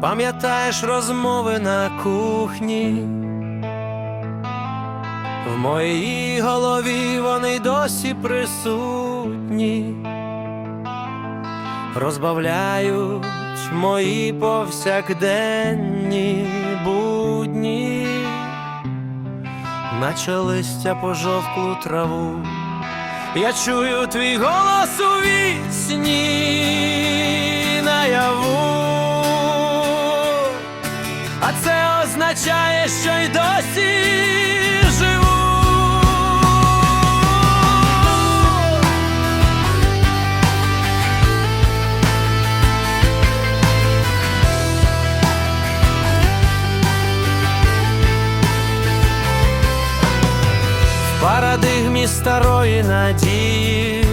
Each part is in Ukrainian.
Пам'ятаєш розмови на кухні? В моїй голові вони досі присутні, розбавляють мої повсякденні будні, наче листя пожовклу траву. Я чую твій голос у вісні В парадигмі старої надії,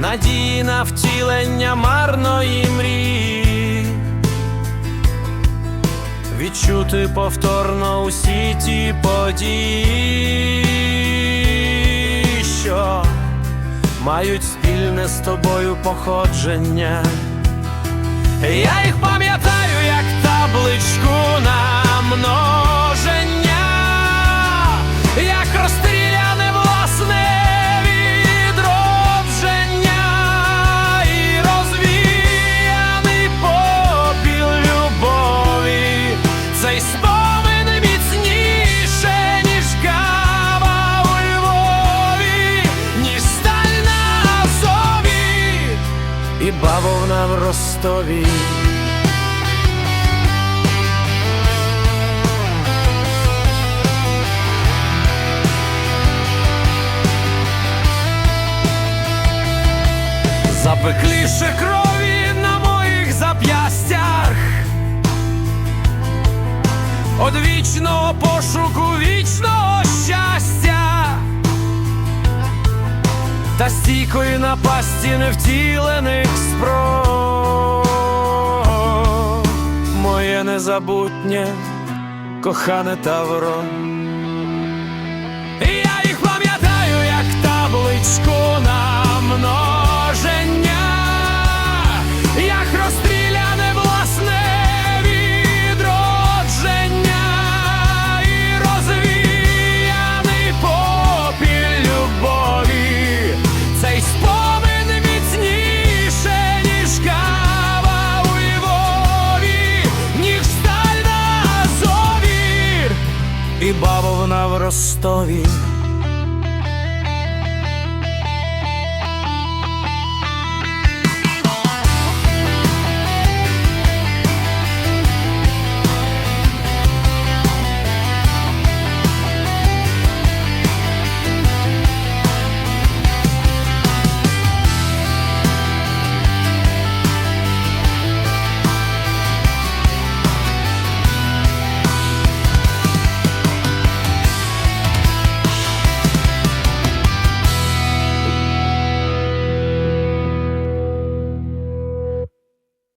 надії на втілення марної мрії, відчути повторно усі ті події, що мають спільне з тобою походження. Я їх пам'ятаю, як бавовна в Ростові. Запекліше крові на моїх зап'ястях, Од вічного пошуку вічного щастя та стійкої напасті невтілених спроб незабутнє кохане Тавро. Сталь на Азові і бавовна в Ростові.